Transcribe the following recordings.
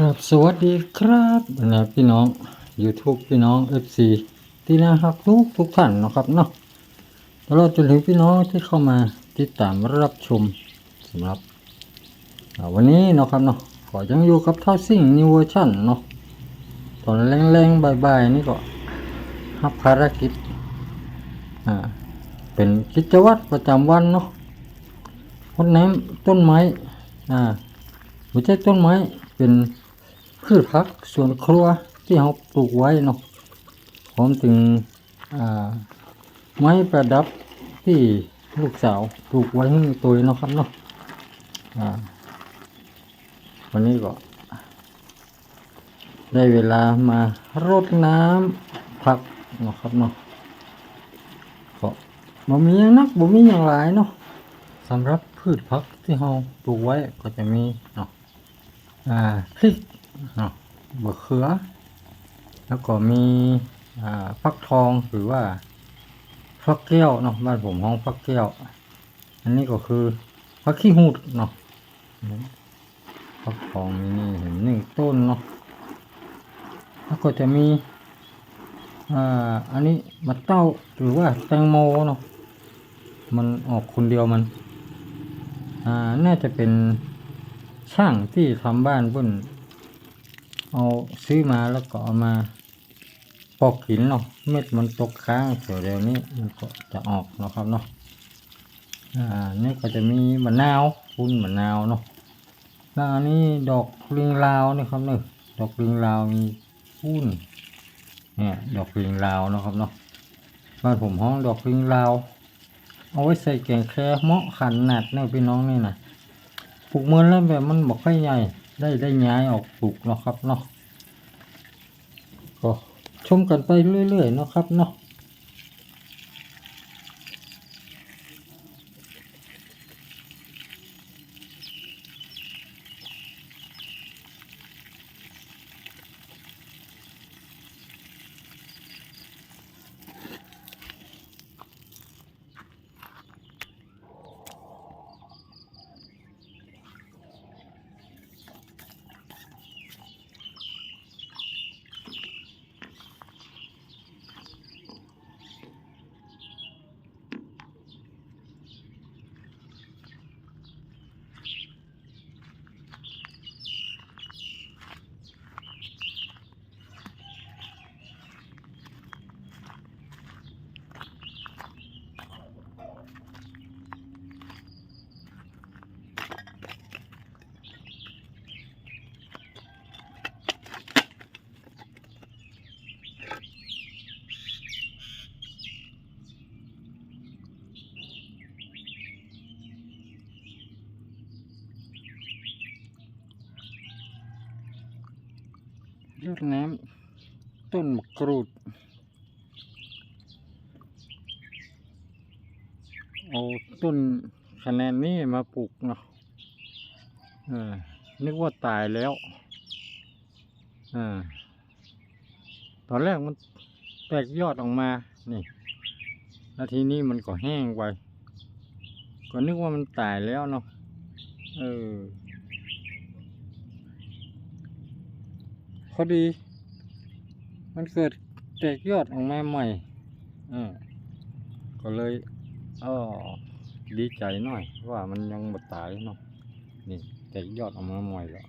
ครับสวัสดีครับนะพี่น้อง YouTube พี่น้อง FC ที่น่ารักทุกทุกท่านนะครับเนาะตลอดจนถึงพี่น้องที่เข้ามาติดตามรับชมสำหรับวันนี้เนาะครับเนาะขอยังอยู่กับท่าซิ่งนิวเวอร์ชันเนาะตอนแรงๆบ่ายๆนี่ก็รับภารกิจอ่าเป็นกิจวัตรประจำวันเนาะรดน้ำต้นไม้อ่าไม่ใช่ต้นไม้เป็น พืชผักสวนครัวที่เราปลูกไว้เนาะพร้อมถึงไม้ประดับที่ลูกสาวปลูกไว้ให้ตัวเนาะครับเนาะวันนี้ก็ ได้เวลามารดน้ำผักเนาะครับเนาะก็บ่มีหยังนักบ่มีอย่างหลายเนาะสำหรับพืชผักที่เราปลูกไว้ก็จะมีเนาะอ่าพริก เนาะบะเขือ แล้วก็มีฟักทองหรือว่าฟักแก้วเนาะบ้านผมห้องฟักแก้ว อันนี้ก็คือฟักขี้หูดเนาะฟักทองมีนี่เห็นหนึ่งต้นเนาะแล้วก็จะมีอ่าอันนี้มะเต้าหรือว่าแตงโมเนาะมันออกคนเดียวมันอ่าน่าจะเป็นช่างที่ทำบ้านเพิ่น เอาซื้อมาแล้วก็เอามาปอกหินเนาะเม็ดมันตกค้างเดี๋ยเดี๋ยวนี้มันก็จะออกนะครับเนาะอ่านี่ก็จะมีมะนาวพุ่นมะนาวเนาะแล้วอันนี้ดอกลิงลาวนี่ครับเนาะดอกลิงลาวมีพุ่นเนี่ยดอกลิงลาวนะครับเนาะบ้านผมห้องดอกลิงลาวเอาไว้ใส่แกงแครเหมาะขันาดเนาะพี่น้องนี่นะปลูกเมือนแล้วแบบมันบอกให้ใหญ่ ได้ได้ย้ายออกปลูกเนาะครับเนาะก็ชมกันไปเรื่อยๆเนาะครับเนาะ ยอดน้ำต้นมะกรูด เอาต้นคะแนนนี้มาปลูกเนาะนึกว่าตายแล้วอตอนแรกมันแตกยอดออกมา นี่ แล้วทีนี้มันก็แห้งไป ก็นึกว่ามันตายแล้วเนาะ เออ พอดี มันเกิดแตกยอดออกมาใหม่อ่าก็เลยเออดีใจหน่อย ว่ามันยังไม่ตายเนาะนี่แตกยอดออกมาใหม่แล้ว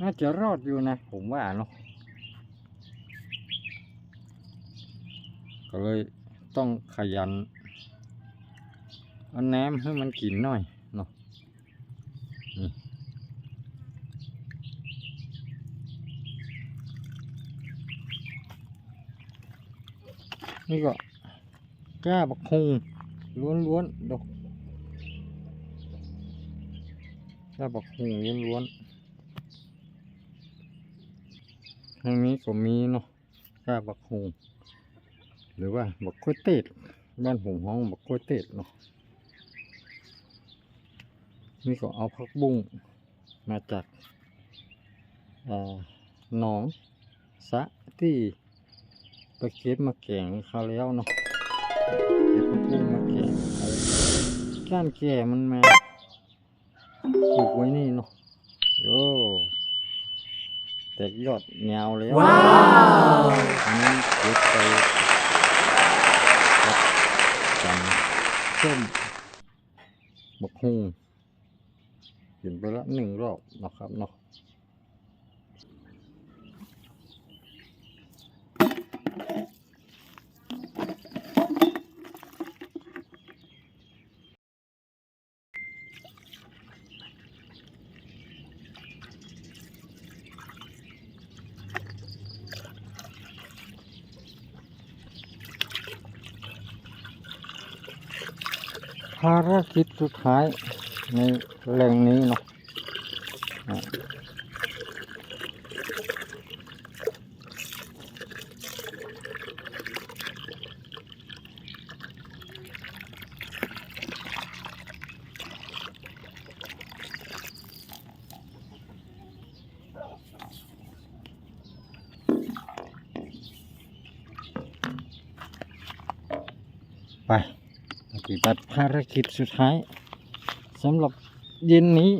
น่าจะรอดอยู่นะผมว่าเนาะก็เลยต้องขยันเอาน้ำให้มันกินหน่อยเนาะนี่ นี่ก็กล้าบักฮงล้วนๆดอกกล้าบักฮงล้วนๆทางนี้ก็มีเนาะกล้าบักฮงหรือว่าบักกล้วยเตดบ้านผมห้องบักกล้วยเตดเนาะนี่ก็เอาผักบุ้งมาจากหนองสะที่ ไปเก็บมาแกงเขาแล้วเนาะเก็บผักบุ้งมาแกงก้านแก่มันมาปลูกไว้นี่เนาะโอ้แตกยอดแนวเลยว้าวอันนี้เก็บไปกันส้มบักฮุงเห็นไปละหนึ่งรอบนะครับเนาะ ภารกิจสุดท้ายในแหล่งนี้เนาะไป ฏิบัติภารกิจสุดท้ายสำหรับเย็นนี้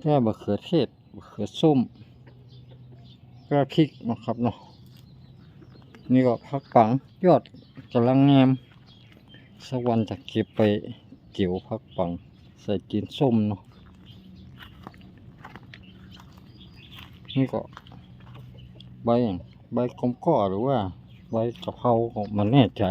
แค่บะเขือเทศบะเขือส้มกระพริกนะครับเนาะนี่ก็พักปังยอดกำลังงามสักวันจะเก็บไปเกี่ยวพักปังใส่กินส้มเนาะ นี่ก็ใบใบกลมก้อหรือว่าใบกะเพราของมันแน่ใจ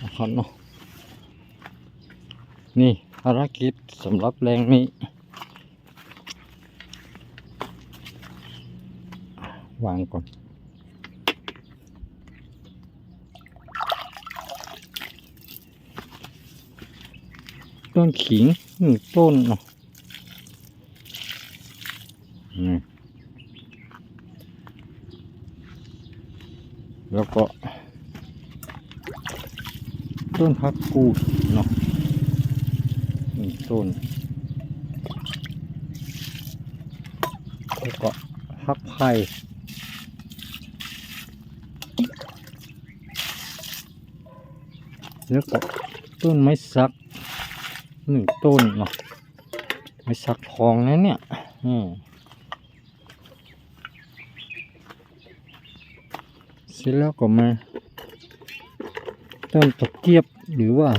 นะครับเนาะนี่ภารกิจสำหรับแรงนี้วางก่อนต้นขิงหนึ่งต้นเนาะ แล้วก็ ต้นพักกูดเนาะหนึ่งต้น แล้วก็พักไผ่แล้วก็ต้นไม้สักหนึ่งต้นเนาะไม้สักทองนะเนี่ย อืม สร็จแล้วก็มาต้นตะเกียบหรือว่า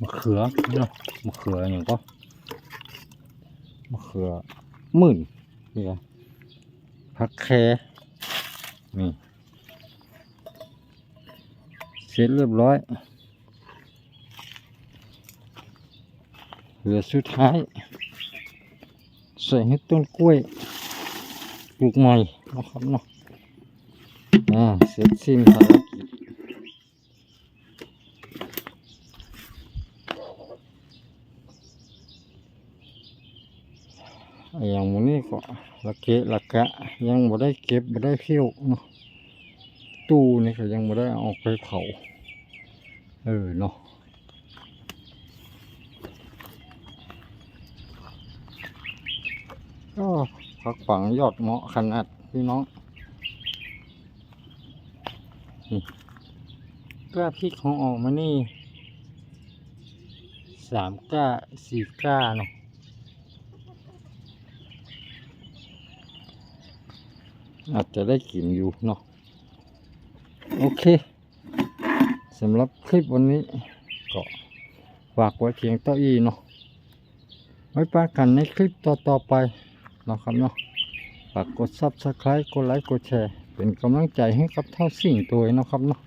มะเขือเนาะมะเขืออย่างก็มะเขือหมื่นนี่ก็ผักแคนี่เสร็จเรียบร้อยเหลือสุดท้ายใส่ให้ต้นกล้วย ลูกใหม่นะครับเนาะอ่าเสร็จสิ้นภารกิจอะอย่างหมูนี้ก็ละเกะละกะ ยังบ่ได้เก็บบ่ได้เพี้ยวเนาะตู้นี่ก็ยังบ่ได้เอาไปเผาเออเนาะก็ ผักฝังยอดเหมาะขนาดพี่น้องนี่กล้าพริกของออกมานี่สามกล้าสี่กล้าเนาะอาจจะได้กลิ่นอยู่เนาะโอเคสำหรับคลิปวันนี้ก็ฝากไว้เพียงเต้าอี้เนาะไว้ปากันในคลิปต่อๆไป นะครับเนาะฝากกด subscribe กดไลค์กดแชร์ เป็นกำลังใจให้กับเท่าสิ่งตัวเองนะครับเนาะ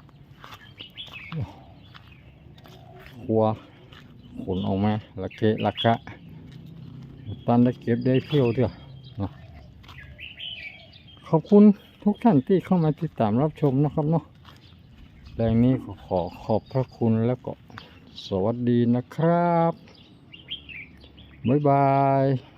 ครัวขนออกมาละเกะละกะตันได้เก็บได้เที่ยวเถอะนะขอบคุณทุกท่านที่เข้ามาติดตามรับชมนะครับเนาะแรงนี้ขอขอบพระคุณแล้วก็สวัสดีนะครับ บ๊ายบาย